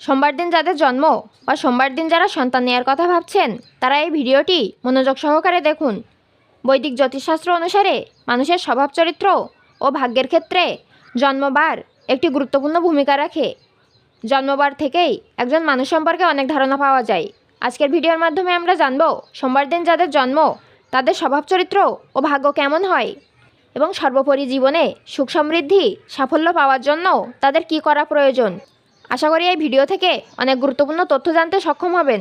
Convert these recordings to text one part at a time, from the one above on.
সোমবার দিন যাদের জন্ম বা সোমবার দিন যারা সন্তান নেওয়ার কথা ভাবছেন, তারা এই ভিডিওটি মনোযোগ সহকারে দেখুন। বৈদিক জ্যোতিষশাস্ত্র অনুসারে মানুষের স্বভাব চরিত্র ও ভাগ্যের ক্ষেত্রে জন্মবার একটি গুরুত্বপূর্ণ ভূমিকা রাখে। জন্মবার থেকেই একজন মানুষ সম্পর্কে অনেক ধারণা পাওয়া যায়। আজকের ভিডিওর মাধ্যমে আমরা জানব সোমবার দিন যাদের জন্ম, তাদের স্বভাব চরিত্র ও ভাগ্য কেমন হয় এবং সর্বোপরি জীবনে সুখ সমৃদ্ধি, সাফল্য পাওয়ার জন্য তাদের কি করা প্রয়োজন। আশা করি এই ভিডিও থেকে অনেক গুরুত্বপূর্ণ তথ্য জানতে সক্ষম হবেন।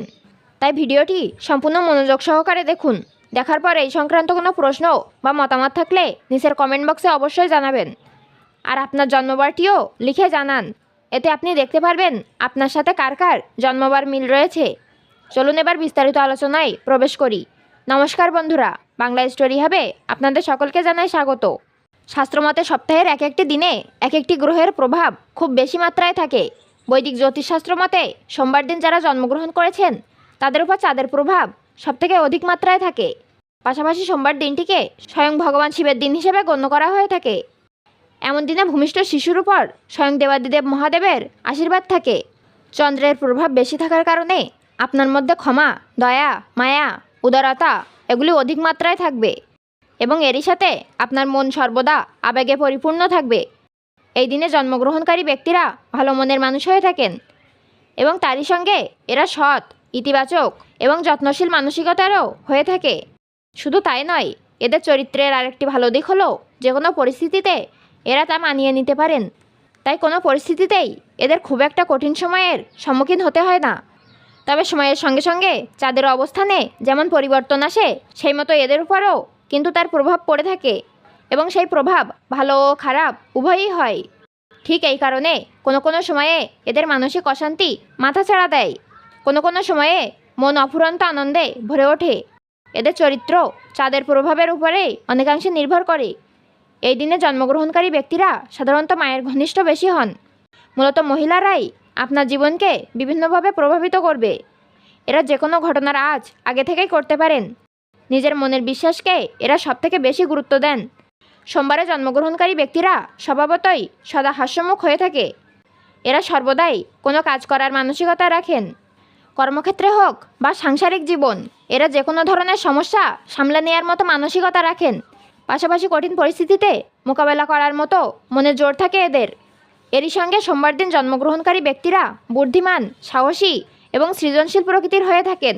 তাই ভিডিওটি সম্পূর্ণ মনোযোগ সহকারে দেখুন। দেখার পর এই সংক্রান্ত কোনো প্রশ্ন বা মতামত থাকলে নিচের কমেন্ট বক্সে অবশ্যই জানাবেন। আর আপনার জন্মবারটিও লিখে জানান। এতে আপনি দেখতে পারবেন আপনার সাথে কার কার জন্মবার মিল রয়েছে। চলুন এবার বিস্তারিত আলোচনায় প্রবেশ করি। নমস্কার বন্ধুরা, বাংলা স্টোরি হবে আপনাদের সকলকে জানাই স্বাগত। শাস্ত্রমতে সপ্তাহের এক একটি দিনে এক একটি গ্রহের প্রভাব খুব বেশি মাত্রায় থাকে। বৈদিক জ্যোতিষশাস্ত্র মতে, সোমবার দিন যারা জন্মগ্রহণ করেছেন, তাদের উপর চাঁদের প্রভাব সবথেকে অধিক মাত্রায় থাকে। পাশাপাশি সোমবার দিনটিকে স্বয়ং ভগবান শিবের দিন হিসেবে গণ্য করা হয়ে থাকে। এমন দিনে ভূমিষ্ঠ শিশুর উপর স্বয়ং দেবাদিদেব মহাদেবের আশীর্বাদ থাকে। চন্দ্রের প্রভাব বেশি থাকার কারণে আপনার মধ্যে ক্ষমা, দয়া, মায়া, উদারতা এগুলি অধিক মাত্রায় থাকবে এবং এরই সাথে আপনার মন সর্বদা আবেগে পরিপূর্ণ থাকবে। এই দিনে জন্মগ্রহণকারী ব্যক্তিরা ভালো মনের মানুষ হয়ে থাকেন। এবং তারই সঙ্গে এরা সৎ, ইতিবাচক এবং যত্নশীল মানসিকতারও হয়ে থাকে। শুধু তাই নয়, এদের চরিত্রের আরেকটি ভালো দিক হলো যে কোনো পরিস্থিতিতে এরা তা মানিয়ে নিতে পারেন। তাই কোনো পরিস্থিতিতেই এদের খুব একটা কঠিন সময়ের সম্মুখীন হতে হয় না। তবে সময়ের সঙ্গে সঙ্গে চাঁদের অবস্থানে যেমন পরিবর্তন আসে, সেই মতো এদের উপরও কিন্তু তার প্রভাব পড়ে থাকে। এবং সেই প্রভাব ভালো ও খারাপ উভয়ই হয়। ঠিক এই কারণে কোনো কোনো সময়ে এদের মানসিক অশান্তি মাথাছাড়া দেয়। কোনো কোনো সময়ে মন অফুরন্ত আনন্দে ভরে ওঠে। এদের চরিত্র চাঁদের প্রভাবের উপরে অনেকাংশে নির্ভর করে। এই দিনে জন্মগ্রহণকারী ব্যক্তিরা সাধারণত মায়ের ঘনিষ্ঠ বেশি হন। মূলত মহিলারাই আপনার জীবনকে বিভিন্নভাবে প্রভাবিত করবে। এরা যে কোনো ঘটনার আজ আগে থেকেই করতে পারেন। নিজের মনের বিশ্বাসকে এরা সবথেকে বেশি গুরুত্ব দেন। সোমবারে জন্মগ্রহণকারী ব্যক্তিরা স্বভাবতই সদা হাস্যমুখ হয়ে থাকে। এরা সর্বদাই কোনো কাজ করার মানসিকতা রাখেন। কর্মক্ষেত্রে হোক বা সাংসারিক জীবন, এরা যে কোনো ধরনের সমস্যা সামলে নেওয়ার মতো মানসিকতা রাখেন। পাশাপাশি কঠিন পরিস্থিতিতে মোকাবেলা করার মতো মনে জোর থাকে এদের। এরই সঙ্গে সোমবার দিন জন্মগ্রহণকারী ব্যক্তিরা বুদ্ধিমান, সাহসী এবং সৃজনশীল প্রকৃতির হয়ে থাকেন।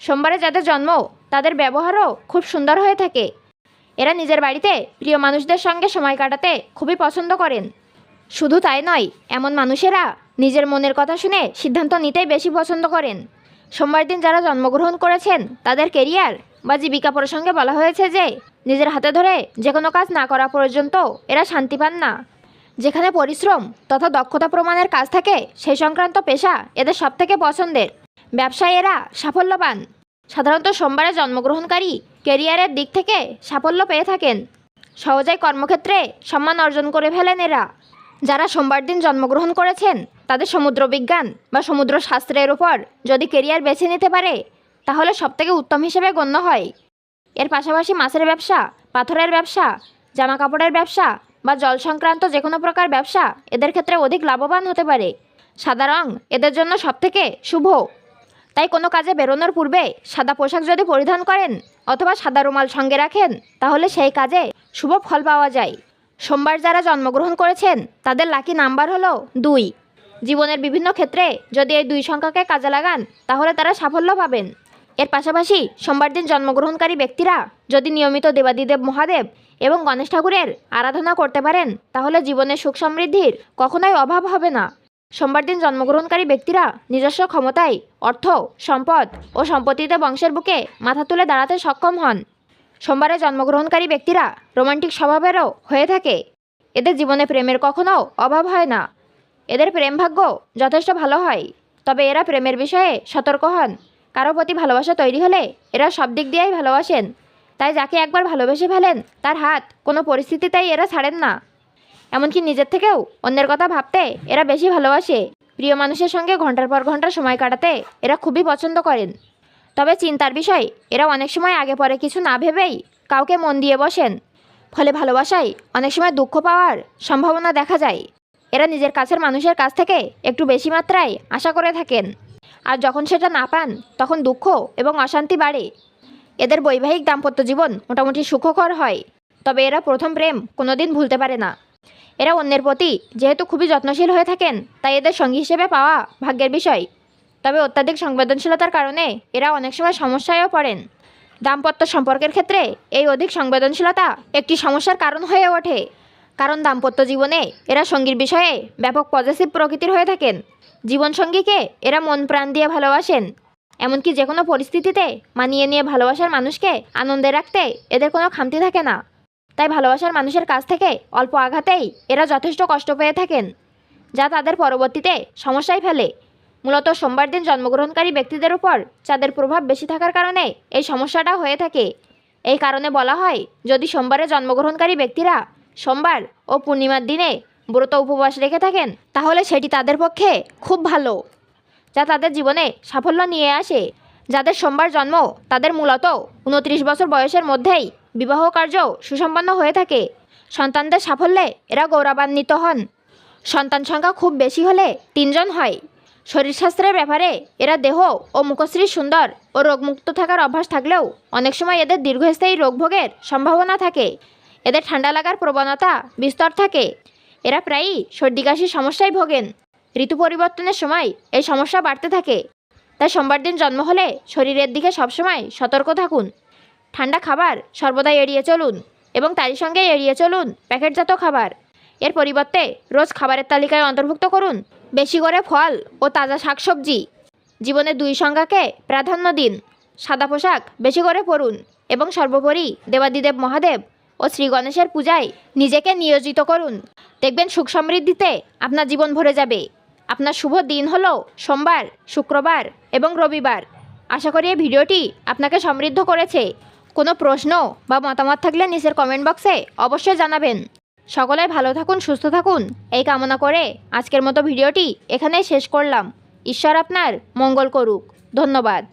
সোমবারে যাদের জন্ম, তাদের ব্যবহারও খুব সুন্দর হয়ে থাকে। এরা নিজের বাড়িতে প্রিয় মানুষদের সঙ্গে সময় কাটাতে খুবই পছন্দ করেন। শুধু তাই নয়, এমন মানুষেরা নিজের মনের কথা শুনে সিদ্ধান্ত নিতেই বেশি পছন্দ করেন। সোমবার দিন যারা জন্মগ্রহণ করেছেন, তাদের কেরিয়ার বা জীবিকা প্রসঙ্গে বলা হয়েছে যে, নিজের হাতে ধরে যে কোনো কাজ না করা পর্যন্ত এরা শান্তি পান না। যেখানে পরিশ্রম তথা দক্ষতা প্রমাণের কাজ থাকে, সেই সংক্রান্ত পেশা এদের সবথেকে পছন্দের। ব্যবসায় এরা সাফল্যবান সাধারণত সোমবারে জন্মগ্রহণকারী কেরিয়ারের দিক থেকে সাফল্য পেয়ে থাকেন। সহজেই কর্মক্ষেত্রে সম্মান অর্জন করে ফেলেন এরা। যারা সোমবার দিন জন্মগ্রহণ করেছেন, তাদের সমুদ্র বিজ্ঞান বা সমুদ্র শাস্ত্রের উপর যদি কেরিয়ার বেছে নিতে পারে, তাহলে সবথেকে উত্তম হিসেবে গণ্য হয়। এর পাশাপাশি মাছের ব্যবসা, পাথরের ব্যবসা জামা কাপড়ের ব্যবসা বা জল সংক্রান্ত যে কোনো প্রকার ব্যবসা এদের ক্ষেত্রে অধিক লাভবান হতে পারে। সাদা রং এদের জন্য সবথেকে শুভ। তাই কোনো কাজে বেরোনোর পূর্বে সাদা পোশাক যদি পরিধান করেন অথবা সাদা রুমাল সঙ্গে রাখেন, তাহলে সেই কাজে শুভ ফল পাওয়া যায়। সোমবার যারা জন্মগ্রহণ করেছেন, তাদের লাকি নাম্বার হলো দুই। জীবনের বিভিন্ন ক্ষেত্রে যদি এই দুই সংখ্যাকে কাজে লাগান, তাহলে তারা সাফল্য পাবেন। এর পাশাপাশি সোমবার দিন জন্মগ্রহণকারী ব্যক্তিরা যদি নিয়মিত দেবাদিদেব মহাদেব এবং গণেশ ঠাকুরের আরাধনা করতে পারেন, তাহলে জীবনের সুখ সমৃদ্ধির কখনোই অভাব হবে না। সোমবার দিন জন্মগ্রহণকারী ব্যক্তিরা নিজস্ব ক্ষমতায় অর্থ, সম্পদ ও সম্পত্তিতে বংশের বুকে মাথা তুলে দাঁড়াতে সক্ষম হন। সোমবারে জন্মগ্রহণকারী ব্যক্তিরা রোমান্টিক স্বভাবেরও হয়ে থাকে। এদের জীবনে প্রেমের কখনো অভাব হয় না। এদের প্রেম ভাগ্য যথেষ্ট ভালো হয়, তবে এরা প্রেমের বিষয়ে সতর্ক হন। কারও প্রতি ভালোবাসা তৈরি হলে এরা সব দিক দিয়েই ভালোবাসেন। তাই যাকে একবার ভালোবেসে ফেলেন, তার হাত কোনো পরিস্থিতিতেই এরা ছাড়েন না। এমনকি নিজের থেকেও অন্যের কথা ভাবতে এরা বেশি ভালোবাসে। প্রিয় মানুষের সঙ্গে ঘণ্টার পর ঘণ্টা সময় কাটাতে এরা খুবই পছন্দ করেন। তবে চিন্তার বিষয়, এরা অনেক সময় আগে পরে কিছু না ভেবেই কাউকে মন দিয়ে বসেন। ফলে ভালোবাসায় অনেক সময় দুঃখ পাওয়ার সম্ভাবনা দেখা যায়। এরা নিজের কাছের মানুষের কাছ থেকে একটু বেশি মাত্রায় আশা করে থাকেন। আর যখন সেটা না পান, তখন দুঃখ এবং অশান্তি বাড়ে। এদের বৈবাহিক দাম্পত্য জীবন মোটামুটি সুখকর হয়। তবে এরা প্রথম প্রেম কোনোদিন ভুলতে পারে না। এরা অন্যের প্রতি যেহেতু খুবই যত্নশীল হয়ে থাকেন, তাই এদের সঙ্গী হিসেবে পাওয়া ভাগ্যের বিষয়। তবে অত্যাধিক সংবেদনশীলতার কারণে এরা অনেক সময় সমস্যায়ও পড়েন। দাম্পত্য সম্পর্কের ক্ষেত্রে এই অধিক সংবেদনশীলতা একটি সমস্যার কারণ হয়ে ওঠে। কারণ দাম্পত্য জীবনে এরা সঙ্গীর বিষয়ে ব্যাপক পজিটিভ প্রকৃতির হয়ে থাকেন। জীবনসঙ্গীকে এরা মন প্রাণ দিয়ে ভালোবাসেন। এমনকি যে কোনো পরিস্থিতিতে মানিয়ে নিয়ে ভালোবাসার মানুষকে আনন্দে রাখতে এদের কোনো খামতি থাকে না। তাই ভালোবাসার মানুষের কাছ থেকে অল্প আঘাতেই এরা যথেষ্ট কষ্ট পেয়ে থাকেন, যা তাদের পরবর্তীতে সমস্যায় ফেলে। মূলত সোমবার দিন জন্মগ্রহণকারী ব্যক্তিদের উপর চাঁদের প্রভাব বেশি থাকার কারণে এই সমস্যাটা হয়ে থাকে। এই কারণে বলা হয়, যদি সোমবারে জন্মগ্রহণকারী ব্যক্তিরা সোমবার ও পূর্ণিমার দিনে ব্রত উপবাস রেখে থাকেন, তাহলে সেটি তাদের পক্ষে খুব ভালো, যা তাদের জীবনে সাফল্য নিয়ে আসে। যাদের সোমবার জন্ম তাদের মূলত উনত্রিশ বছর বয়সের মধ্যেই বিবাহ কার্য সুসম্পন্ন হয়ে থাকে। সন্তানদের সাফল্যে এরা গৌরবান্বিত হন। সন্তান সংখ্যা খুব বেশি হলে তিনজন হয়। শরীরস্বাস্থ্যের ব্যাপারে এরা দেহ ও মুখশ্রী সুন্দর ও রোগমুক্ত থাকার অভ্যাস থাকলেও অনেক সময় এদের দীর্ঘস্থায়ী রোগভোগের সম্ভাবনা থাকে। এদের ঠান্ডা লাগার প্রবণতা বিস্তর থাকে। এরা প্রায়ই সর্দি, কাশির সমস্যায় ভোগেন। ঋতু পরিবর্তনের সময় এই সমস্যা বাড়তে থাকে। তাই সোমবার দিন জন্ম হলে শরীরের দিকে সবসময় সতর্ক থাকুন। ঠান্ডা খাবার সর্বদাই এড়িয়ে চলুন এবং তারই সঙ্গে এড়িয়ে চলুন প্যাকেটজাত খাবার। এর পরিবর্তে রোজ খাবারের তালিকায় অন্তর্ভুক্ত করুন বেশি করে ফল ও তাজা শাকসবজি। জীবনে দুই সংজ্ঞাকে প্রাধান্য দিন। সাদা পোশাক বেশি করে পরুন এবং সর্বোপরি দেবাদিদেব মহাদেব ও শ্রী গণেশের পূজায় নিজেকে নিয়োজিত করুন। দেখবেন সুখ সমৃদ্ধিতে আপনার জীবন ভরে যাবে। আপনার শুভ দিন হল সোমবার, শুক্রবার এবং রবিবার। আশা করি এই ভিডিওটি আপনাকে সমৃদ্ধ করেছে। কোনো প্রশ্ন বা মতামত থাকলে নিচের কমেন্ট বক্সে অবশ্যই জানাবেন। সকলে ভালো থাকুন, সুস্থ থাকুন। এই কামনা করে আজকের মতো ভিডিওটি এখানেই শেষ করলাম। ঈশ্বর আপনার মঙ্গল করুক। ধন্যবাদ।